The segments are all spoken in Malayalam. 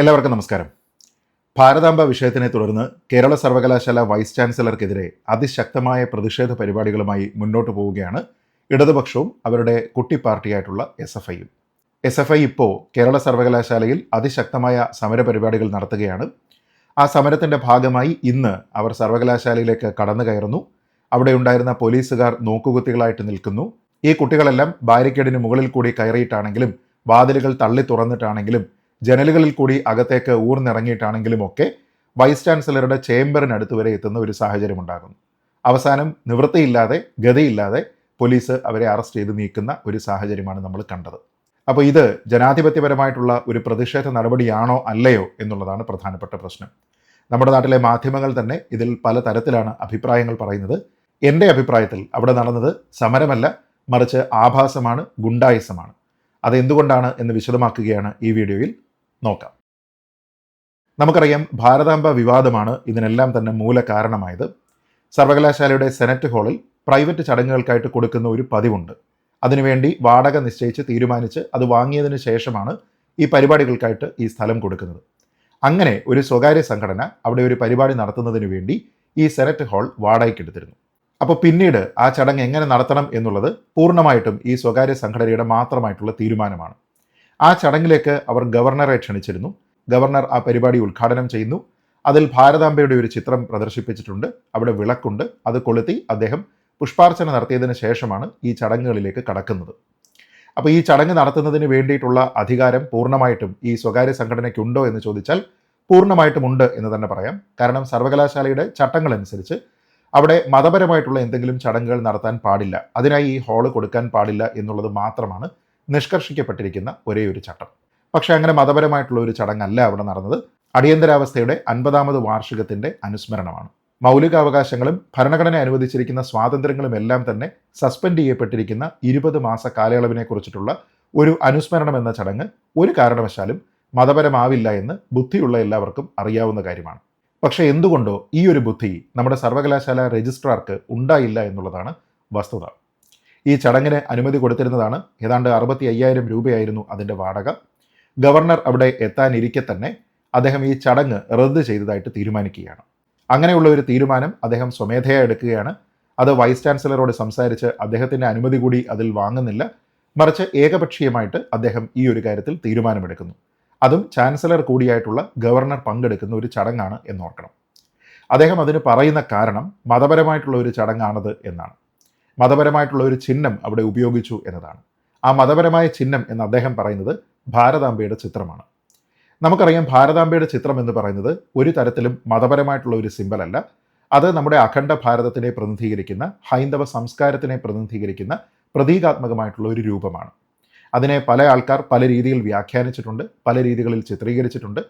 എല്ലാവർക്കും നമസ്കാരം. ഭാരതാംബ വിഷയത്തിനെ തുടർന്ന് കേരള സർവകലാശാല വൈസ് ചാൻസലർക്കെതിരെ അതിശക്തമായ പ്രതിഷേധ പരിപാടികളുമായി മുന്നോട്ട് പോവുകയാണ് ഇടതുപക്ഷവും അവരുടെ കുട്ടി പാർട്ടിയായിട്ടുള്ള എസ് എഫ് ഐയും. എസ് എഫ് ഐ ഇപ്പോൾ കേരള സർവകലാശാലയിൽ അതിശക്തമായ സമര പരിപാടികൾ നടത്തുകയാണ്. ആ സമരത്തിന്റെ ഭാഗമായി ഇന്ന് അവർ സർവകലാശാലയിലേക്ക് കടന്നു കയറുന്നു. അവിടെ ഉണ്ടായിരുന്ന പോലീസുകാർ നോക്കുകുത്തികളായിട്ട് നിൽക്കുന്നു. ഈ കുട്ടികളെല്ലാം ബാരിക്കേഡിന് മുകളിൽ കൂടി കയറിയിട്ടാണെങ്കിലും വാതിലുകൾ തള്ളി തുറന്നിട്ടാണെങ്കിലും ജനലുകളിൽ കൂടി അകത്തേക്ക് ഊർന്നിറങ്ങിയിട്ടാണെങ്കിലും ഒക്കെ വൈസ് ചാൻസലറുടെ ചേംബറിനടുത്ത് വരെ എത്തുന്ന ഒരു സാഹചര്യം ഉണ്ടാകുന്നു. അവസാനം നിവൃത്തിയില്ലാതെ ഗതിയില്ലാതെ പോലീസ് അവരെ അറസ്റ്റ് ചെയ്ത് നീക്കുന്ന ഒരു സാഹചര്യമാണ് നമ്മൾ കണ്ടത്. അപ്പോൾ ഇത് ജനാധിപത്യപരമായിട്ടുള്ള ഒരു പ്രതിഷേധ നടപടിയാണോ അല്ലയോ എന്നുള്ളതാണ് പ്രധാനപ്പെട്ട പ്രശ്നം. നമ്മുടെ നാട്ടിലെ മാധ്യമങ്ങൾ തന്നെ ഇതിൽ പല തരത്തിലാണ് അഭിപ്രായങ്ങൾ പറയുന്നത്. എന്റെ അഭിപ്രായത്തിൽ അവിടെ നടന്നത് സമരമല്ല മറിച്ച് ആഭാസമാണ് ഗുണ്ടായുസമാണ്. അതെന്തുകൊണ്ടാണ് എന്ന് വിശദമാക്കുകയാണ് ഈ വീഡിയോയിൽ നോക്കാം. നമുക്കറിയാം ഭാരതാംബ വിവാദമാണ് ഇതിനെല്ലാം തന്നെ മൂല കാരണമായത് സർവകലാശാലയുടെ സെനറ്റ് ഹാളിൽ പ്രൈവറ്റ് ചടങ്ങുകൾക്കായിട്ട് കൊടുക്കുന്ന ഒരു പതിവുണ്ട്. അതിനുവേണ്ടി വാടക നിശ്ചയിച്ച് തീരുമാനിച്ച് അത് വാങ്ങിയതിന് ശേഷമാണ് ഈ പരിപാടികൾക്കായിട്ട് ഈ സ്ഥലം കൊടുക്കുന്നത്. അങ്ങനെ ഒരു സ്വകാര്യ സംഘടന അവിടെ ഒരു പരിപാടി നടത്തുന്നതിന് വേണ്ടി ഈ സെനറ്റ് ഹാൾ വാടകയ്ക്കെടുത്തിരുന്നു അപ്പോൾ പിന്നീട് ആ ചടങ്ങ് എങ്ങനെ നടത്തണം എന്നുള്ളത് പൂർണമായിട്ടും ഈ സ്വകാര്യ സംഘടനയുടെ മാത്രമായിട്ടുള്ള തീരുമാനമാണ്. ആ ചടങ്ങിലേക്ക് അവർ ഗവർണറെ ക്ഷണിച്ചിരുന്നു. ഗവർണർ ആ പരിപാടി ഉദ്ഘാടനം ചെയ്യുന്നു. അതിൽ ഭാരതാംബയുടെ ഒരു ചിത്രം പ്രദർശിപ്പിച്ചിട്ടുണ്ട്. അവിടെ വിളക്കുണ്ട്. അത് കൊളുത്തി അദ്ദേഹം പുഷ്പാർച്ചന നടത്തിയതിന് ശേഷമാണ് ഈ ചടങ്ങുകളിലേക്ക് കടക്കുന്നത്. അപ്പോൾ ഈ ചടങ്ങ് നടത്തുന്നതിന് വേണ്ടിയിട്ടുള്ള അധികാരം പൂർണമായിട്ടും ഈ സ്വകാര്യ സംഘടനയ്ക്കുണ്ടോ എന്ന് ചോദിച്ചാൽ പൂർണമായിട്ടും ഉണ്ട് എന്ന് തന്നെ പറയാം. കാരണം സർവകലാശാലയുടെ ചട്ടങ്ങളനുസരിച്ച് അവിടെ മതപരമായിട്ടുള്ള എന്തെങ്കിലും ചടങ്ങുകൾ നടത്താൻ പാടില്ല. അതിനായി ഈ ഹാൾ കൊടുക്കാൻ പാടില്ല എന്നുള്ളത് മാത്രമാണ് നിഷ്കർഷിക്കപ്പെട്ടിരിക്കുന്ന ഒരേ ഒരു ചട്ടം. പക്ഷേ അങ്ങനെ മതപരമായിട്ടുള്ള ഒരു ചടങ്ങല്ല അവിടെ നടന്നത്. അടിയന്തരാവസ്ഥയുടെ അൻപതാമത് വാർഷികത്തിന്റെ അനുസ്മരണമാണ്. മൗലികാവകാശങ്ങളും ഭരണഘടന അനുവദിച്ചിരിക്കുന്ന സ്വാതന്ത്ര്യങ്ങളും എല്ലാം തന്നെ സസ്പെൻഡ് ചെയ്യപ്പെട്ടിരിക്കുന്ന ഇരുപത് മാസ കാലയളവിനെ കുറിച്ചിട്ടുള്ള ഒരു അനുസ്മരണം എന്ന ചടങ്ങ് ഒരു കാരണവശാലും മതപരമാവില്ല എന്ന് ബുദ്ധിയുള്ള എല്ലാവർക്കും അറിയാവുന്ന കാര്യമാണ്. പക്ഷേ എന്തുകൊണ്ടോ ഈ ഒരു ബുദ്ധി നമ്മുടെ സർവകലാശാല രജിസ്ട്രാർക്ക് ഉണ്ടായില്ല എന്നുള്ളതാണ് വസ്തുത. ഈ ചടങ്ങിന് അനുമതി കൊടുത്തിരുന്നതാണ്. ഏതാണ്ട് അറുപത്തി അയ്യായിരം രൂപയായിരുന്നു അതിന്റെ വാടക. ഗവർണർ അവിടെ എത്താനിരിക്കെ തന്നെ അദ്ദേഹം ഈ ചടങ്ങ് റദ്ദ് ചെയ്തതായിട്ട് തീരുമാനിക്കുകയാണ്. അങ്ങനെയുള്ള ഒരു തീരുമാനം അദ്ദേഹം സ്വമേധയാ എടുക്കുകയാണ്. അത് വൈസ് ചാൻസലറോട് സംസാരിച്ച് അദ്ദേഹത്തിന്റെ അനുമതി കൂടി അതിൽ വാങ്ങുന്നില്ല. മറിച്ച് ഏകപക്ഷീയമായിട്ട് അദ്ദേഹം ഈ ഒരു കാര്യത്തിൽ തീരുമാനമെടുക്കുന്നു. അതും ചാൻസലർ കൂടിയായിട്ടുള്ള ഗവർണർ പങ്കെടുക്കുന്ന ഒരു ചടങ്ങാണ് എന്നോർക്കണം. അദ്ദേഹം അതിന് പറയുന്ന കാരണം മതപരമായിട്ടുള്ള ഒരു ചടങ്ങാണത് എന്നാണ്. മതപരമായിട്ടുള്ള ഒരു ചിഹ്നം അവിടെ ഉപയോഗിച്ചു എന്നതാണ്. ആ മതപരമായ ചിഹ്നം എന്ന് അദ്ദേഹം പറയുന്നത് ഭാരതാംബയുടെ ചിത്രമാണ്. നമുക്കറിയാം ഭാരതാംബയുടെ ചിത്രം എന്ന് പറയുന്നത് ഒരു തരത്തിലും മതപരമായിട്ടുള്ള ഒരു സിമ്പലല്ല അത് നമ്മുടെ അഖണ്ഡ ഭാരതത്തിനെ പ്രതിനിധീകരിക്കുന്ന ഹൈന്ദവ സംസ്കാരത്തിനെ പ്രതിനിധീകരിക്കുന്ന പ്രതീകാത്മകമായിട്ടുള്ള ഒരു രൂപമാണ്. അതിനെ പല ആൾക്കാർ പല രീതിയിൽ വ്യാഖ്യാനിച്ചിട്ടുണ്ട് പല രീതികളിൽ ചിത്രീകരിച്ചിട്ടുണ്ട്.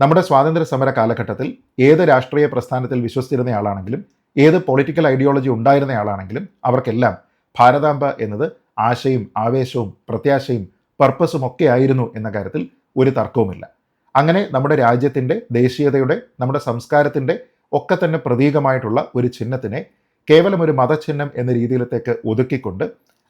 നമ്മുടെ സ്വാതന്ത്ര്യ സമര കാലഘട്ടത്തിൽ ഏത് രാഷ്ട്രീയ പ്രസ്ഥാനത്തിൽ വിശ്വസിച്ചിരുന്നയാളാണെങ്കിലും ഏത് പൊളിറ്റിക്കൽ ഐഡിയോളജി ഉണ്ടായിരുന്നയാളാണെങ്കിലും അവർക്കെല്ലാം ഭാരതാംബ എന്നത് ആശയും ആവേശവും പ്രത്യാശയും പർപ്പസും ഒക്കെ ആയിരുന്നു എന്ന കാര്യത്തിൽ ഒരു തർക്കവുമില്ല. അങ്ങനെ നമ്മുടെ രാജ്യത്തിന്റെ ദേശീയതയുടെ നമ്മുടെ സംസ്കാരത്തിന്റെ ഒക്കെ തന്നെ പ്രതീകമായിട്ടുള്ള ഒരു ചിഹ്നത്തിനെ കേവലം ഒരു മതചിഹ്നം എന്ന രീതിയിലത്തേക്ക് ഒതുക്കിക്കൊണ്ട്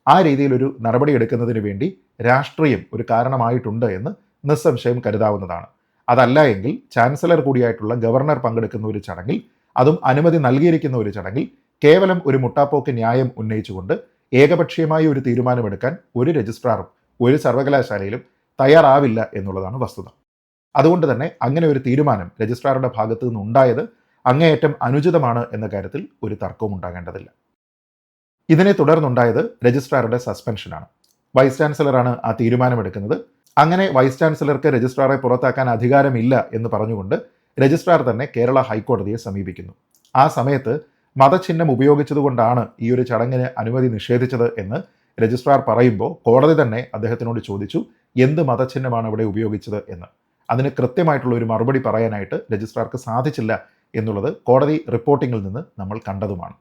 ആ രീതിയിൽ ഒരു നടപടി എടുക്കുന്നതിന് വേണ്ടി രാഷ്ട്രീയം ഒരു കാരണമായിട്ടുണ്ട് എന്ന് നിസ്സംശയം കരുതാവുന്നതാണ്. അതല്ല എങ്കിൽ ചാൻസലർ കൂടിയായിട്ടുള്ള ഗവർണർ പങ്കെടുക്കുന്ന ഒരു ചടങ്ങിൽ അതും അനുമതി നൽകിയിരിക്കുന്ന ഒരു ചടങ്ങിൽ കേവലം ഒരു മുട്ടാപ്പോക്ക് ന്യായം ഉന്നയിച്ചുകൊണ്ട് ഏകപക്ഷീയമായി ഒരു തീരുമാനമെടുക്കാൻ ഒരു രജിസ്ട്രാറും ഒരു സർവകലാശാലയിലും തയ്യാറാവില്ല എന്നുള്ളതാണ് വസ്തുത. അതുകൊണ്ട് തന്നെ അങ്ങനെ ഒരു തീരുമാനം രജിസ്ട്രാറുടെ ഭാഗത്തു നിന്നുണ്ടായത് അങ്ങേയറ്റം അനുചിതമാണ് എന്ന കാര്യത്തിൽ ഒരു തർക്കവും ഉണ്ടാകേണ്ടതില്ല. ഇതിനെ തുടർന്നുണ്ടായത് രജിസ്ട്രാറുടെ സസ്പെൻഷനാണ്. വൈസ് ചാൻസലറാണ് ആ തീരുമാനമെടുക്കുന്നത്. അങ്ങനെ വൈസ് ചാൻസലർക്ക് രജിസ്ട്രാറെ പുറത്താക്കാൻ അധികാരമില്ല എന്ന് പറഞ്ഞുകൊണ്ട് രജിസ്ട്രാർ തന്നെ കേരള ഹൈക്കോടതിയെ സമീപിക്കുന്നു. ആ സമയത്ത് മതചിഹ്നം ഉപയോഗിച്ചതുകൊണ്ടാണ് ഈ ഒരു ചടങ്ങിന് അനുമതി നിഷേധിച്ചത് എന്ന് രജിസ്ട്രാർ പറയുമ്പോൾ കോടതി തന്നെ അദ്ദേഹത്തിനോട് ചോദിച്ചു എന്ത് മതചിഹ്നമാണ് ഇവിടെ ഉപയോഗിച്ചത് എന്ന്? അതിന് കൃത്യമായിട്ടുള്ള ഒരു മറുപടി പറയാനായിട്ട് രജിസ്ട്രാർക്ക് സാധിച്ചില്ല എന്നുള്ളത് കോടതി റിപ്പോർട്ടിങ്ങിൽ നിന്ന് നമ്മൾ കണ്ടതുമാണ്.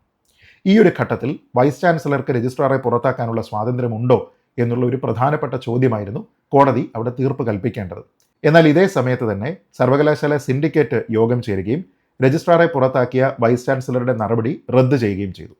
ഈ ഒരു ഘട്ടത്തിൽ വൈസ് ചാൻസലർക്ക് രജിസ്ട്രാറെ പുറത്താക്കാനുള്ള സ്വാതന്ത്ര്യമുണ്ടോ എന്നുള്ള ഒരു പ്രധാനപ്പെട്ട ചോദ്യമായിരുന്നു കോടതി അവിടെ തീർപ്പ് കൽപ്പിക്കേണ്ടത്. എന്നാൽ ഇതേ സമയത്ത് തന്നെ സർവകലാശാല സിൻഡിക്കേറ്റ് യോഗം ചേരുകയും രജിസ്ട്രാറെ പുറത്താക്കിയ വൈസ് ചാൻസലറുടെ നടപടി റദ്ദ് ചെയ്യുകയും ചെയ്തു.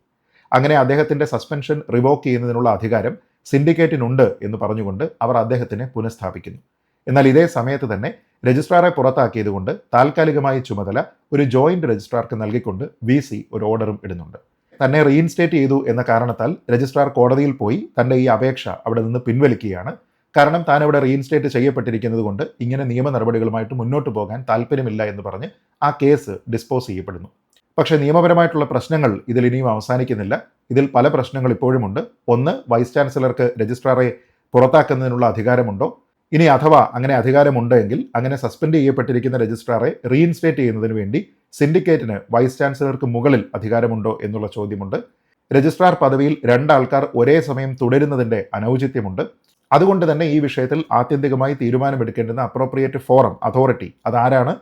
അങ്ങനെ അദ്ദേഹത്തിന്റെ സസ്പെൻഷൻ റിവോക്ക് ചെയ്യുന്നതിനുള്ള അധികാരം സിൻഡിക്കേറ്റിനുണ്ട് എന്ന് പറഞ്ഞുകൊണ്ട് അവർ അദ്ദേഹത്തിനെ പുനഃസ്ഥാപിക്കുന്നു. എന്നാൽ ഇതേ സമയത്ത് തന്നെ രജിസ്ട്രാറെ പുറത്താക്കിയതുകൊണ്ട് താൽക്കാലികമായ ചുമതല ഒരു ജോയിന്റ് രജിസ്ട്രാർക്ക് നൽകിക്കൊണ്ട് വി സി ഒരു ഓർഡറും ഇടുന്നുണ്ട്. തന്നെ റീഇൻസ്റ്റേറ്റ് ചെയ്തു എന്ന കാരണത്താൽ രജിസ്ട്രാർ കോടതിയിൽ പോയി തന്റെ ഈ അപേക്ഷ അവിടെ നിന്ന് പിൻവലിക്കുകയാണ് കാരണം താൻ അവിടെ റീഇൻസ്റ്റേറ്റ് ചെയ്യപ്പെട്ടിരിക്കുന്നത് കൊണ്ട് ഇങ്ങനെ നിയമ നടപടികളുമായിട്ട് മുന്നോട്ട് പോകാൻ താല്പര്യമില്ല എന്ന് പറഞ്ഞ് ആ കേസ് ഡിസ്പോസ് ചെയ്യപ്പെടുന്നു. പക്ഷേ നിയമപരമായിട്ടുള്ള പ്രശ്നങ്ങൾ ഇതിൽ ഇനിയും അവസാനിക്കുന്നില്ല. ഇതിൽ പല പ്രശ്നങ്ങൾ ഇപ്പോഴുമുണ്ട്. ഒന്ന് വൈസ് ചാൻസലർക്ക് രജിസ്ട്രാറെ പുറത്താക്കുന്നതിനുള്ള അധികാരമുണ്ടോ? ഇനി അഥവാ അങ്ങനെ അധികാരമുണ്ടെങ്കിൽ അങ്ങനെ സസ്പെൻഡ് ചെയ്യപ്പെട്ടിരിക്കുന്ന രജിസ്ട്രാറെ റീഇൻസ്റ്റേറ്റ് ചെയ്യുന്നതിന് വേണ്ടി സിൻഡിക്കേറ്റിന് വൈസ് ചാൻസലർക്ക് മുകളിൽ അധികാരമുണ്ടോ എന്നുള്ള ചോദ്യമുണ്ട്. രജിസ്ട്രാർ പദവിയിൽ രണ്ടാൾക്കാർ ഒരേ സമയം തുടരുന്നതിന്റെ അനൗചിത്യമുണ്ട്. അതുകൊണ്ട് തന്നെ ഈ വിഷയത്തിൽ ആത്യന്തികമായി തീരുമാനമെടുക്കേണ്ടുന്ന അപ്രോപ്രിയേറ്റ് ഫോറം അതോറിറ്റി അതാരാണ്?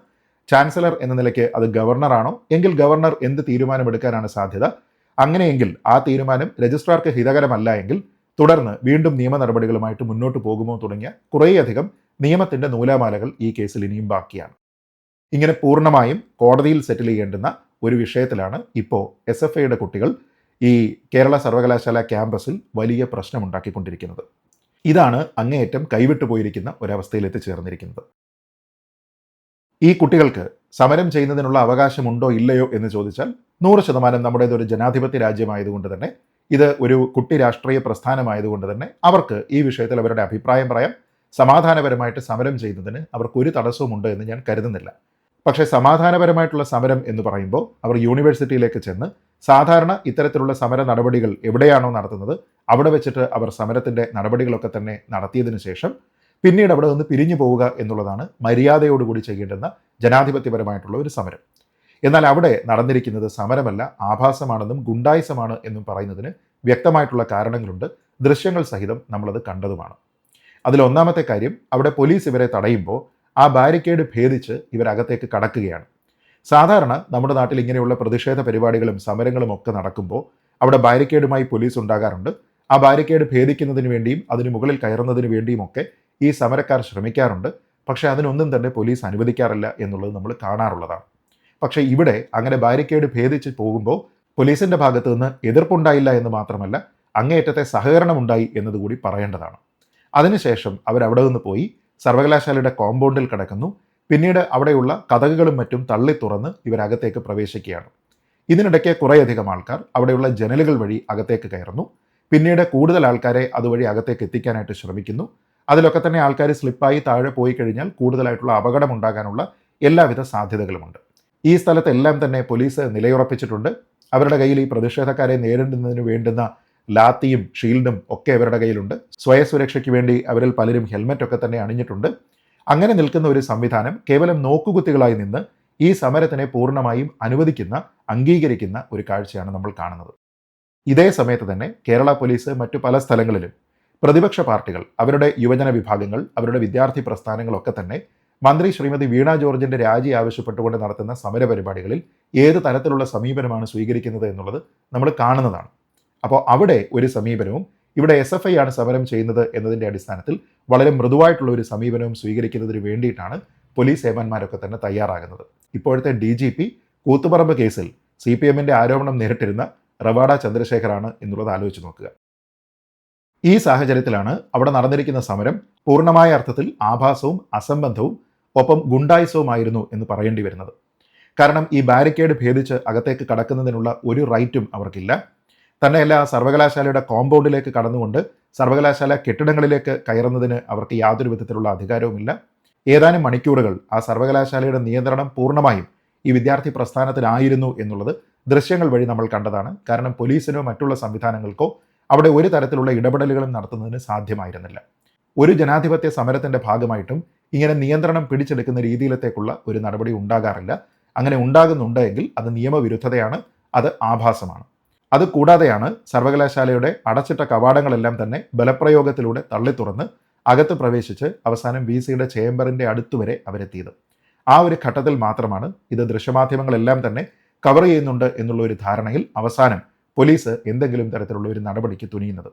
ചാൻസലർ എന്ന നിലയ്ക്ക് അത് ഗവർണറാണോ എങ്കിൽ ഗവർണർ എന്ത് തീരുമാനമെടുക്കാനാണ് സാധ്യത? അങ്ങനെയെങ്കിൽ ആ തീരുമാനം രജിസ്ട്രാർക്ക് ഹിതകരമല്ല എങ്കിൽ തുടർന്ന് വീണ്ടും നിയമ നടപടികളുമായിട്ട് മുന്നോട്ട് പോകുമോ തുടങ്ങിയ കുറേയധികം നിയമത്തിന്റെ നൂലാമാലകൾ ഈ കേസിൽ ഇനിയും ബാക്കിയാണ്. ഇങ്ങനെ പൂർണമായും കോടതിയിൽ സെറ്റിൽ ചെയ്യേണ്ടുന്ന ഒരു വിഷയത്തിലാണ് ഇപ്പോൾ എസ് എഫ് ഐയുടെ കുട്ടികൾ ഈ കേരള സർവകലാശാല ക്യാമ്പസിൽ വലിയ പ്രശ്നമുണ്ടാക്കിക്കൊണ്ടിരിക്കുന്നത്. ഇതാണ് അങ്ങേയറ്റം കൈവിട്ടു പോയിരിക്കുന്ന ഒരവസ്ഥയിൽ എത്തിച്ചേർന്നിരിക്കുന്നത് ഈ കുട്ടികൾക്ക് സമരം ചെയ്യുന്നതിനുള്ള അവകാശമുണ്ടോ ഇല്ലയോ എന്ന് ചോദിച്ചാൽ നൂറ് ശതമാനം നമ്മുടേതൊരു ജനാധിപത്യ രാജ്യമായതുകൊണ്ട് തന്നെ ഇത് ഒരു കുട്ടി രാഷ്ട്രീയ പ്രസ്ഥാനമായതുകൊണ്ട് തന്നെ അവർക്ക് ഈ വിഷയത്തിൽ അവരുടെ അഭിപ്രായം പറയാം. സമാധാനപരമായിട്ട് സമരം ചെയ്യുന്നതിന് അവർക്ക് ഒരു തടസ്സവുമുണ്ട് എന്ന് ഞാൻ കരുതുന്നില്ല. പക്ഷേ സമാധാനപരമായിട്ടുള്ള സമരം എന്ന് പറയുമ്പോൾ അവർ യൂണിവേഴ്സിറ്റിയിലേക്ക് ചെന്ന് സാധാരണ ഇത്തരത്തിലുള്ള സമര നടപടികൾ എവിടെയാണോ നടത്തുന്നത് അവിടെ വെച്ചിട്ട് അവർ സമരത്തിന്റെ നടപടികളൊക്കെ തന്നെ നടത്തിയതിന് ശേഷം പിന്നീട് അവിടെ നിന്ന് പിരിഞ്ഞു പോവുക എന്നുള്ളതാണ് മര്യാദയോടുകൂടി ചെയ്യേണ്ടുന്ന ജനാധിപത്യപരമായിട്ടുള്ള ഒരു സമരം. എന്നാൽ അവിടെ നടന്നിരിക്കുന്നത് സമരമല്ല ആഭാസമാണെന്നും ഗുണ്ടായിസമാണ് എന്നും പറയുന്നതിന് വ്യക്തമായിട്ടുള്ള കാരണങ്ങളുണ്ട്. ദൃശ്യങ്ങൾ സഹിതം നമ്മളത് കണ്ടതുമാണ്. അതിലൊന്നാമത്തെ കാര്യം അവിടെ പോലീസ് ഇവരെ തടയുമ്പോൾ ആ ബാരിക്കേഡ് ഭേദിച്ച് ഇവരകത്തേക്ക് കടക്കുകയാണ്. സാധാരണ നമ്മുടെ നാട്ടിൽ ഇങ്ങനെയുള്ള പ്രതിഷേധ പരിപാടികളും സമരങ്ങളും ഒക്കെ നടക്കുമ്പോൾ അവിടെ ബാരിക്കേഡുമായി പോലീസ് ഉണ്ടാകാറുണ്ട്. ആ ബാരിക്കേഡ് ഭേദിക്കുന്നതിന് വേണ്ടിയും അതിന് മുകളിൽ കയറുന്നതിന് വേണ്ടിയും ഒക്കെ ഈ സമരക്കാർ ശ്രമിക്കാറുണ്ട്. പക്ഷേ അതിനൊന്നും തന്നെ പോലീസ് അനുവദിക്കാറില്ല എന്നുള്ളത് നമ്മൾ കാണാറുള്ളതാണ്. പക്ഷേ ഇവിടെ അങ്ങനെ ബാരിക്കേഡ് ഭേദിച്ച് പോകുമ്പോൾ പോലീസിന്റെ ഭാഗത്തു നിന്ന് എതിർപ്പുണ്ടായില്ല എന്ന് മാത്രമല്ല അങ്ങേയറ്റത്തെ സഹകരണമുണ്ടായി എന്നതുകൂടി പറയേണ്ടതാണ്. അതിനുശേഷം അവരവിടെ നിന്ന് പോയി സർവകലാശാലയുടെ കോമ്പൗണ്ടിൽ കിടക്കുന്നു. പിന്നീട് അവിടെയുള്ള കഥകുകളും മറ്റും തള്ളി തുറന്ന് ഇവരകത്തേക്ക് പ്രവേശിക്കുകയാണ്. ഇതിനിടയ്ക്ക് കുറേയധികം ആൾക്കാർ അവിടെയുള്ള ജനലുകൾ വഴി അകത്തേക്ക് കയറുന്നു. പിന്നീട് കൂടുതൽ ആൾക്കാരെ അതുവഴി അകത്തേക്ക് എത്തിക്കാനായിട്ട് ശ്രമിക്കുന്നു. അതിലൊക്കെ തന്നെ ആൾക്കാർ സ്ലിപ്പായി താഴെ പോയി കഴിഞ്ഞാൽ കൂടുതലായിട്ടുള്ള അപകടം ഉണ്ടാകാനുള്ള എല്ലാവിധ സാധ്യതകളുമുണ്ട്. ഈ സ്ഥലത്തെല്ലാം തന്നെ പോലീസ് നിലയുറപ്പിച്ചിട്ടുണ്ട്. അവരുടെ കയ്യിൽ ഈ പ്രതിഷേധക്കാരെ നേരിടുന്നതിന് വേണ്ടുന്ന ലാത്തിയും ഷീൽഡും ഒക്കെ അവരുടെ കയ്യിലുണ്ട്. സ്വയസുരക്ഷയ്ക്ക് വേണ്ടി അവരിൽ പലരും ഹെൽമെറ്റ് ഒക്കെ തന്നെ അണിഞ്ഞിട്ടുണ്ട്. അങ്ങനെ നിൽക്കുന്ന ഒരു സംവിധാനം കേവലം നോക്കുകുത്തികളായി നിന്ന് ഈ സമരത്തിനെ പൂർണമായും അനുവദിക്കുന്ന അംഗീകരിക്കുന്ന ഒരു കാഴ്ചയാണ് നമ്മൾ കാണുന്നത്. ഇതേ സമയത്ത് തന്നെ കേരള പോലീസ് മറ്റു പല സ്ഥലങ്ങളിലും പ്രതിപക്ഷ പാർട്ടികൾ അവരുടെ യുവജന വിഭാഗങ്ങൾ അവരുടെ വിദ്യാർത്ഥി പ്രസ്ഥാനങ്ങളൊക്കെ തന്നെ മന്ത്രി ശ്രീമതി വീണ ജോർജിന്റെ രാജി ആവശ്യപ്പെട്ടുകൊണ്ട് നടത്തുന്ന സമരപരിപാടികളിൽ ഏത് തരത്തിലുള്ള സമീപനമാണ് സ്വീകരിക്കുന്നത് എന്നുള്ളത് നമ്മൾ കാണുന്നതാണ്. അപ്പോൾ അവിടെ ഒരു സമീപനവും ഇവിടെ എസ് എഫ് ഐ ആണ് സമരം ചെയ്യുന്നത് എന്നതിന്റെ അടിസ്ഥാനത്തിൽ വളരെ മൃദുവായിട്ടുള്ള ഒരു സമീപനവും സ്വീകരിക്കുന്നതിന് വേണ്ടിയിട്ടാണ് പോലീസ് ഏമാന്മാരൊക്കെ തന്നെ തയ്യാറാകുന്നത്. ഇപ്പോഴത്തെ ഡി ജി പി കൂത്തുപറമ്പ് കേസിൽ സി പി എമ്മിന്റെ ആരോപണം നേരിട്ടിരുന്ന റവാഡ ചന്ദ്രശേഖറാണ് എന്നുള്ളത് ആലോചിച്ച് നോക്കുക. ഈ സാഹചര്യത്തിലാണ് അവിടെ നടന്നിരിക്കുന്ന സമരം പൂർണമായ അർത്ഥത്തിൽ ആഭാസവും അസംബന്ധവും ഒപ്പം ഗുണ്ടായുസവുമായിരുന്നു എന്ന് പറയേണ്ടി വരുന്നത്. കാരണം ഈ ബാരിക്കേഡ് ഭേദിച്ച് അകത്തേക്ക് കടക്കുന്നതിനുള്ള ഒരു റൈറ്റും അവർക്കില്ല. തന്നെയല്ല സർവകലാശാലയുടെ കോമ്പൗണ്ടിലേക്ക് കടന്നുകൊണ്ട് സർവകലാശാല കെട്ടിടങ്ങളിലേക്ക് കയറുന്നതിന് അവർക്ക് യാതൊരു വിധത്തിലുള്ള അധികാരവുമില്ല. ഏതാനും മണിക്കൂറുകൾ ആ സർവകലാശാലയുടെ നിയന്ത്രണം പൂർണമായും ഈ വിദ്യാർത്ഥി പ്രസ്ഥാനത്തിലായിരുന്നു എന്നുള്ളത് ദൃശ്യങ്ങൾ വഴി നമ്മൾ കണ്ടതാണ്. കാരണം പോലീസിനോ മറ്റുള്ള സംവിധാനങ്ങൾക്കോ അവിടെ ഒരു തരത്തിലുള്ള ഇടപെടലുകളും നടത്തുന്നതിന് സാധ്യമായിരുന്നില്ല. ഒരു ജനാധിപത്യ സമരത്തിന്റെ ഭാഗമായിട്ടും ഇങ്ങനെ നിയന്ത്രണം പിടിച്ചെടുക്കുന്ന രീതിയിലത്തേക്കുള്ള ഒരു നടപടി ഉണ്ടാകാറില്ല. അങ്ങനെ ഉണ്ടാകുന്നുണ്ടെങ്കിൽ അത് നിയമവിരുദ്ധതയാണ് അത് ആഭാസമാണ്. അത് കൂടാതെയാണ് സർവകലാശാലയുടെ അടച്ചിട്ട കവാടങ്ങളെല്ലാം തന്നെ ബലപ്രയോഗത്തിലൂടെ തള്ളി തുറന്ന് അകത്ത് പ്രവേശിച്ച് അവസാനം വി സിയുടെ ചേംബറിന്റെ അടുത്തുവരെ അവരെത്തിയത്. ആ ഒരു ഘട്ടത്തിൽ മാത്രമാണ് ഇത് ദൃശ്യമാധ്യമങ്ങളെല്ലാം തന്നെ കവർ ചെയ്യുന്നുണ്ട് എന്നുള്ള ഒരു ധാരണയിൽ അവസാനം പോലീസ് എന്തെങ്കിലും തരത്തിലുള്ള ഒരു നടപടിക്ക് തുനിയുന്നത്.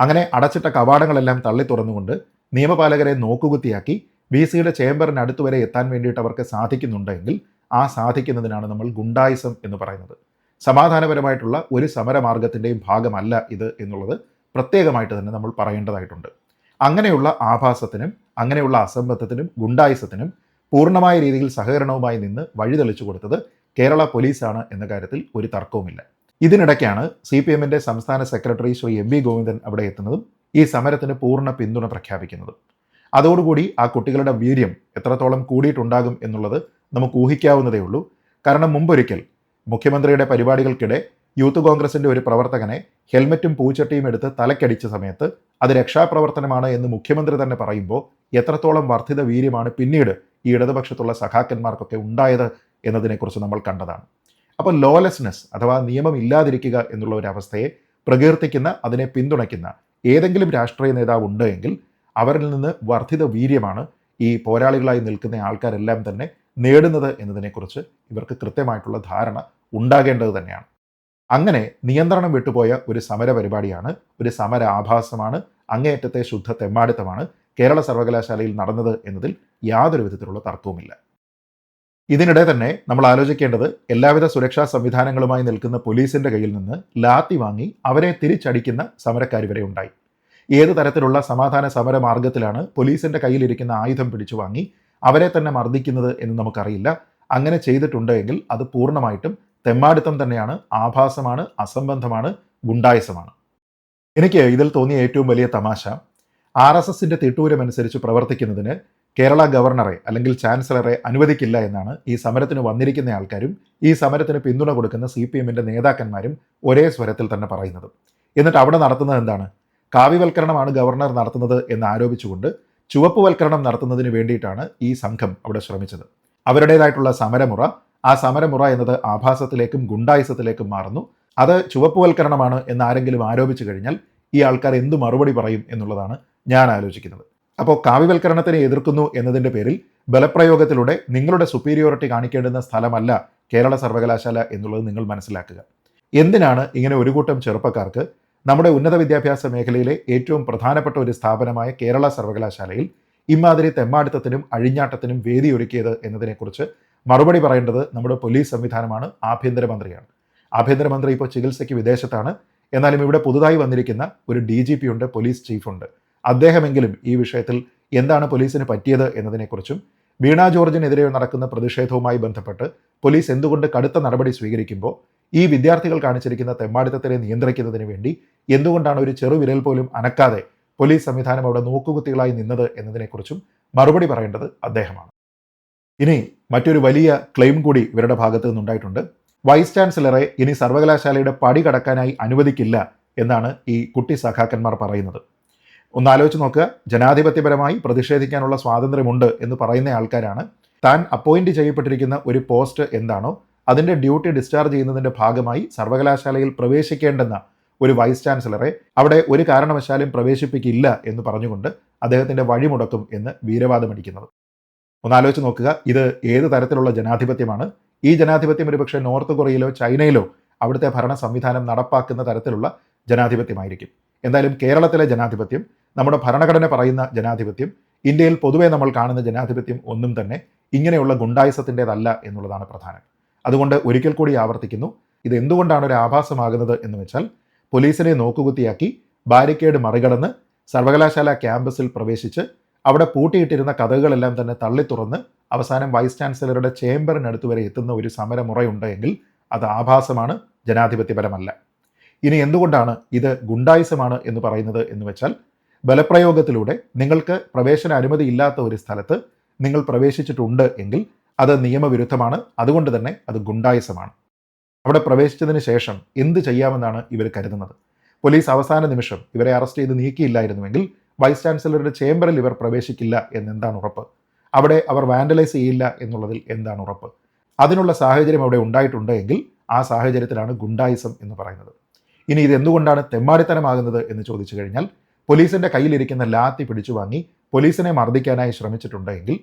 അങ്ങനെ അടച്ചിട്ട കവാടങ്ങളെല്ലാം തള്ളി തുറന്നുകൊണ്ട് നിയമപാലകരെ നോക്കുകുത്തിയാക്കി വി സിയുടെ ചേംബറിനടുത്ത് വരെ എത്താൻ വേണ്ടിയിട്ട് അവർക്ക് സാധിക്കുന്നുണ്ടെങ്കിൽ ആ സാധിക്കുന്നതിനാണ് നമ്മൾ ഗുണ്ടായിസം എന്ന് പറയുന്നത്. സമാധാനപരമായിട്ടുള്ള ഒരു സമരമാർഗത്തിന്റെയും ഭാഗമല്ല ഇത് എന്നുള്ളത് പ്രത്യേകമായിട്ട് തന്നെ നമ്മൾ പറയേണ്ടതായിട്ടുണ്ട്. അങ്ങനെയുള്ള ആഭാസത്തിനും അങ്ങനെയുള്ള അസംബന്ധത്തിനും ഗുണ്ടായിസത്തിനും പൂർണമായ രീതിയിൽ സഹകരണവുമായി നിന്ന് വഴിതെളിച്ചു കൊടുത്തത് കേരള പോലീസാണ് എന്ന കാര്യത്തിൽ ഒരു തർക്കവുമില്ല. ഇതിനിടയ്ക്കാണ് സി പി എമ്മിന്റെ സംസ്ഥാന secretary Shri M V Govindan അവിടെ എത്തുന്നതും ഈ സമരത്തിന് പൂർണ പിന്തുണ പ്രഖ്യാപിക്കുന്നതും. അതോടുകൂടി ആ കുട്ടികളുടെ വീര്യം എത്രത്തോളം കൂടിയിട്ടുണ്ടാകും എന്നുള്ളത് നമുക്ക് ഊഹിക്കാവുന്നതേ ഉള്ളൂ. കാരണം മുമ്പൊരിക്കൽ മുഖ്യമന്ത്രിയുടെ പരിപാടികൾക്കിടെ യൂത്ത് കോൺഗ്രസിന്റെ ഒരു പ്രവർത്തകനെ ഹെൽമറ്റും പൂച്ചട്ടിയും എടുത്ത് തലക്കടിച്ച സമയത്ത് അത് രക്ഷാപ്രവർത്തനമാണ് എന്ന് മുഖ്യമന്ത്രി തന്നെ പറയുമ്പോൾ എത്രത്തോളം വർദ്ധിത വീര്യമാണ് പിന്നീട് ഈ ഇടതുപക്ഷത്തുള്ള സഖാക്കന്മാർക്കൊക്കെ ഉണ്ടായത് എന്നതിനെക്കുറിച്ച് നമ്മൾ കണ്ടതാണ്. അപ്പോൾ ലോലെസ്നെസ് അഥവാ നിയമമില്ലാതിരിക്കുക എന്നുള്ള ഒരു അവസ്ഥയെ പ്രകീർത്തിക്കുന്ന അതിനെ പിന്തുണയ്ക്കുന്ന ഏതെങ്കിലും രാഷ്ട്രീയ നേതാവ് ഉണ്ട് എങ്കിൽ അവരിൽ നിന്ന് വർദ്ധിത വീര്യമാണ് ഈ പോരാളികളായി നിൽക്കുന്ന ആൾക്കാരെല്ലാം തന്നെ നേടുന്നത് എന്നതിനെക്കുറിച്ച് ഇവർക്ക് കൃത്യമായിട്ടുള്ള ധാരണ ഉണ്ടാകേണ്ടത് തന്നെയാണ്. അങ്ങനെ നിയന്ത്രണം വിട്ടുപോയ ഒരു സമര പരിപാടിയാണ് ഒരു സമര ആഭാസമാണ് അങ്ങേയറ്റത്തെ ശുദ്ധ തെമ്മാടിത്തമാണ് കേരള സർവകലാശാലയിൽ നടന്നത് എന്നതിൽ യാതൊരു വിധത്തിലുള്ള തർക്കവുമില്ല. ഇതിനിടെ തന്നെ നമ്മൾ ആലോചിക്കേണ്ടത് എല്ലാവിധ സുരക്ഷാ സംവിധാനങ്ങളുമായി നിൽക്കുന്ന പോലീസിന്റെ കയ്യിൽ നിന്ന് ലാത്തി വാങ്ങി അവരെ തിരിച്ചടിക്കുന്ന സമരക്കാർ വരെ ഉണ്ടായി. ഏത് തരത്തിലുള്ള സമാധാന സമര മാർഗത്തിലാണ് പോലീസിന്റെ കയ്യിലിരിക്കുന്ന ആയുധം പിടിച്ചു വാങ്ങി അവരെ തന്നെ മർദ്ദിക്കുന്നത് എന്ന് നമുക്കറിയില്ല. അങ്ങനെ ചെയ്തിട്ടുണ്ടെങ്കിൽ അത് പൂർണമായിട്ടും തെമ്മാടിത്തം തന്നെയാണ് ആഭാസമാണ് അസംബന്ധമാണ് ഗുണ്ടായസമാണ്. എനിക്ക് ഇതിൽ തോന്നിയ ഏറ്റവും വലിയ തമാശ ആർ എസ് എസിന്റെ തിട്ടൂരമനുസരിച്ച് പ്രവർത്തിക്കുന്നതിന് കേരള ഗവർണറെ അല്ലെങ്കിൽ ചാൻസലറെ അനുവദിക്കില്ല എന്നാണ് ഈ സമരത്തിന് വന്നിരിക്കുന്ന ആൾക്കാരും ഈ സമരത്തിന് പിന്തുണ കൊടുക്കുന്ന സി പി എമ്മിന്റെ നേതാക്കന്മാരും ഒരേ സ്വരത്തിൽ തന്നെ പറയുന്നത്. എന്നിട്ട് അവിടെ നടത്തുന്നത് എന്താണ്? കാവ്യവൽക്കരണമാണ് ഗവർണർ നടത്തുന്നത് എന്ന് ആരോപിച്ചുകൊണ്ട് ചുവപ്പുവൽക്കരണം നടത്തുന്നതിന് വേണ്ടിയിട്ടാണ് ഈ സംഘം അവിടെ ശ്രമിച്ചത്. അവരുടേതായിട്ടുള്ള സമരമുറ ആ സമരമുറ എന്നത് ആഭാസത്തിലേക്കും ഗുണ്ടായുസത്തിലേക്കും മാറുന്നു. അത് ചുവപ്പുവൽക്കരണമാണ് എന്ന് ആരെങ്കിലും ആരോപിച്ചു കഴിഞ്ഞാൽ ഈ ആൾക്കാർ എന്ത് മറുപടി പറയും എന്നുള്ളതാണ് ഞാൻ ആലോചിക്കുന്നത്. അപ്പോൾ കാവ്യവൽക്കരണത്തിനെ എതിർക്കുന്നു എന്നതിന്റെ പേരിൽ ബലപ്രയോഗത്തിലൂടെ നിങ്ങളുടെ സുപ്പീരിയോറിറ്റി കാണിക്കേണ്ടുന്ന സ്ഥലമല്ല കേരള സർവകലാശാല എന്നുള്ളത് നിങ്ങൾ മനസ്സിലാക്കുക. എന്തിനാണ് ഇങ്ങനെ ഒരു കൂട്ടം ചെറുപ്പക്കാർക്ക് നമ്മുടെ ഉന്നത വിദ്യാഭ്യാസ മേഖലയിലെ ഏറ്റവും പ്രധാനപ്പെട്ട ഒരു സ്ഥാപനമായ കേരള സർവകലാശാലയിൽ ഇമാതിരി തെമ്മാടിത്തത്തിനും അഴിഞ്ഞാട്ടത്തിനും വേദിയൊരുക്കിയത് എന്നതിനെക്കുറിച്ച് മറുപടി പറയേണ്ടത് നമ്മുടെ പോലീസ് സംവിധാനമാണ് ആഭ്യന്തരമന്ത്രിയാണ്. ആഭ്യന്തരമന്ത്രി ഇപ്പോൾ ചികിത്സയ്ക്ക് വിദേശത്താണ്. എന്നാലും ഇവിടെ പുതുതായി വന്നിരിക്കുന്ന ഒരു ഡി ജി പി ഉണ്ട് പോലീസ് ചീഫുണ്ട് അദ്ദേഹമെങ്കിലും ഈ വിഷയത്തിൽ എന്താണ് പോലീസിന് പറ്റിയത് എന്നതിനെക്കുറിച്ചും വീണ ജോർജിനെതിരെ നടക്കുന്ന പ്രതിഷേധവുമായി ബന്ധപ്പെട്ട് പോലീസ് എന്തുകൊണ്ട് കടുത്ത നടപടി സ്വീകരിക്കുമ്പോൾ ഈ വിദ്യാർത്ഥികൾ കാണിച്ചിരിക്കുന്ന തെമ്മാടിത്തത്തിനെ നിയന്ത്രിക്കുന്നതിന് വേണ്ടി എന്തുകൊണ്ടാണ് ഒരു ചെറുവിരൽ പോലും അനക്കാതെ പോലീസ് സംവിധാനം അവിടെ നോക്കുകുത്തികളായി നിന്നത് എന്നതിനെക്കുറിച്ചും മറുപടി പറയേണ്ടത് അദ്ദേഹമാണ്. ഇനി മറ്റൊരു വലിയ ക്ലെയിം കൂടി ഇവരുടെ ഭാഗത്തു നിന്നുണ്ടായിട്ടുണ്ട്. വൈസ് ചാൻസലറെ ഇനി സർവകലാശാലയുടെ പടി കടക്കാനായി അനുവദിക്കില്ല എന്നാണ് ഈ കുട്ടി സഖാക്കന്മാർ പറയുന്നത്. ഒന്ന് ആലോചിച്ച് നോക്കുക ജനാധിപത്യപരമായി പ്രതിഷേധിക്കാനുള്ള സ്വാതന്ത്ര്യമുണ്ട് എന്ന് പറയുന്ന ആൾക്കാരാണ്. താൻ അപ്പോയിന്റ് ചെയ്യപ്പെട്ടിരിക്കുന്ന ഒരു പോസ്റ്റ് എന്താണോ അതിന്റെ ഡ്യൂട്ടി ഡിസ്ചാർജ് ചെയ്യുന്നതിന്റെ ഭാഗമായി സർവകലാശാലയിൽ പ്രവേശിക്കേണ്ടെന്ന ഒരു വൈസ് ചാൻസലറെ അവിടെ ഒരു കാരണവശാലും പ്രവേശിപ്പിക്കില്ല എന്ന് പറഞ്ഞുകൊണ്ട് അദ്ദേഹത്തിന്റെ വഴിമുടക്കും എന്ന് വീരവാദമടിക്കുന്നത് ഒന്നാലോചിച്ച് നോക്കുക ഇത് ഏത് തരത്തിലുള്ള ജനാധിപത്യമാണ്? ഈ ജനാധിപത്യം ഒരുപക്ഷെ നോർത്ത് കൊറിയയിലോ ചൈനയിലോ അവിടുത്തെ ഭരണ സംവിധാനം നടപ്പാക്കുന്ന തരത്തിലുള്ള ജനാധിപത്യമായിരിക്കും. എന്തായാലും കേരളത്തിലെ ജനാധിപത്യം നമ്മുടെ ഭരണഘടന പറയുന്ന ജനാധിപത്യം ഇന്ത്യയിൽ പൊതുവേ നമ്മൾ കാണുന്ന ജനാധിപത്യം ഒന്നും തന്നെ ഇങ്ങനെയുള്ള ഗുണ്ടായുസത്തിന്റെതല്ല എന്നുള്ളതാണ് പ്രധാനം. അതുകൊണ്ട് ഒരിക്കൽ കൂടി ആവർത്തിക്കുന്നു ഇത് എന്തുകൊണ്ടാണ് ഒരു ആഭാസമാകുന്നത് എന്ന് വെച്ചാൽ പോലീസിനെ നോക്കുകുത്തിയാക്കി ബാരിക്കേഡ് മറികടന്ന് സർവകലാശാല ക്യാമ്പസിൽ പ്രവേശിച്ച് അവിടെ പൂട്ടിയിട്ടിരുന്ന കഥകളെല്ലാം തന്നെ തള്ളി തുറന്ന് അവസാനം വൈസ് ചാൻസലറുടെ ചേംബറിനടുത്ത് വരെ എത്തുന്ന ഒരു സമരമുറയുണ്ട് എങ്കിൽ അത് ആഭാസമാണ് ജനാധിപത്യപരമല്ല. ഇനി എന്തുകൊണ്ടാണ് ഇത് ഗുണ്ടായുസമാണ് എന്ന് പറയുന്നത് എന്ന് വെച്ചാൽ ബലപ്രയോഗത്തിലൂടെ നിങ്ങൾക്ക് പ്രവേശന അനുമതി ഇല്ലാത്ത ഒരു സ്ഥലത്ത് നിങ്ങൾ പ്രവേശിച്ചിട്ടുണ്ട് എങ്കിൽ അത് നിയമവിരുദ്ധമാണ്. അതുകൊണ്ട് തന്നെ അത് ഗുണ്ടായുസമാണ്. അവിടെ പ്രവേശിച്ചതിന് ശേഷം എന്ത് ചെയ്യാമെന്നാണ് ഇവർ കരുതുന്നത്. പോലീസ് അവസാന നിമിഷം ഇവരെ അറസ്റ്റ് ചെയ്ത് നീക്കിയില്ലായിരുന്നുവെങ്കിൽ വൈസ് ചാൻസലറുടെ ചേംബറിൽ ഇവർ പ്രവേശിക്കില്ല എന്നെന്താണ് ഉറപ്പ്? അവിടെ അവർ വാൻഡലൈസ് ചെയ്യില്ല എന്നുള്ളതിൽ എന്താണ് ഉറപ്പ്? അതിനുള്ള സാഹചര്യം അവിടെ ഉണ്ടായിട്ടുണ്ട് എങ്കിൽ ആ സാഹചര്യത്തിലാണ് ഗുണ്ടായിസം എന്ന് പറയുന്നത്. ഇനി ഇത് എന്തുകൊണ്ടാണ് തെമ്മാടിത്തനമാകുന്നത് എന്ന് ചോദിച്ചു കഴിഞ്ഞാൽ പോലീസിന്റെ കയ്യിലിരിക്കുന്ന ലാത്തി പിടിച്ചു വാങ്ങി പോലീസിനെ മർദ്ദിക്കാനായി ശ്രമിച്ചിട്ടുണ്ടെങ്കിൽ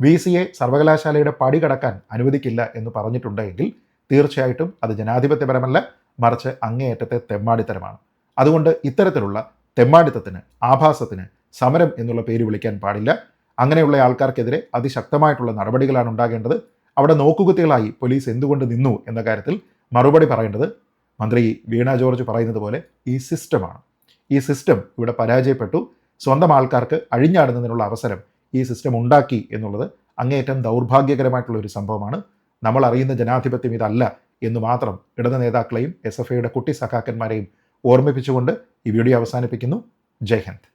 വി സിയെ സർവകലാശാലയുടെ പടി കടക്കാൻ അനുവദിക്കില്ല എന്ന് പറഞ്ഞിട്ടുണ്ടെങ്കിൽ തീർച്ചയായിട്ടും അത് ജനാധിപത്യപരമല്ല മറിച്ച് അങ്ങേയറ്റത്തെ തെമ്മാടിത്തരമാണ്. അതുകൊണ്ട് ഇത്തരത്തിലുള്ള തെമ്മാടിത്തത്തിന് ആഭാസത്തിന് സമരം എന്നുള്ള പേര് വിളിക്കാൻ പാടില്ല. അങ്ങനെയുള്ള ആൾക്കാർക്കെതിരെ അതിശക്തമായിട്ടുള്ള നടപടികളാണ് ഉണ്ടാകേണ്ടത്. അവിടെ നോക്കുകുത്തികളായി പോലീസ് എന്തുകൊണ്ട് നിന്നു എന്ന കാര്യത്തിൽ മറുപടി പറയേണ്ടത് മന്ത്രി വീണ ജോർജ് പറയുന്നത് പോലെ ഈ സിസ്റ്റമാണ്. ഈ സിസ്റ്റം ഇവിടെ പരാജയപ്പെട്ടു. സ്വന്തം ആൾക്കാർക്ക് അഴിഞ്ഞാടുന്നതിനുള്ള അവസരം ഈ സിസ്റ്റം ഉണ്ടാക്കി എന്നുള്ളത് അങ്ങേയറ്റം ദൗർഭാഗ്യകരമായിട്ടുള്ള ഒരു സംഭവമാണ്. നമ്മൾ അറിയുന്ന ജനാധിപത്യം ഇതല്ല എന്ന് മാത്രം ഇടത് നേതാക്കളെയും എസ് എഫ് ഐയുടെ കുട്ടി സഖാക്കന്മാരെയും ഓർമ്മിപ്പിച്ചുകൊണ്ട് ഈ വീഡിയോ അവസാനിപ്പിക്കുന്നു. ജയ് ഹിന്ദ്.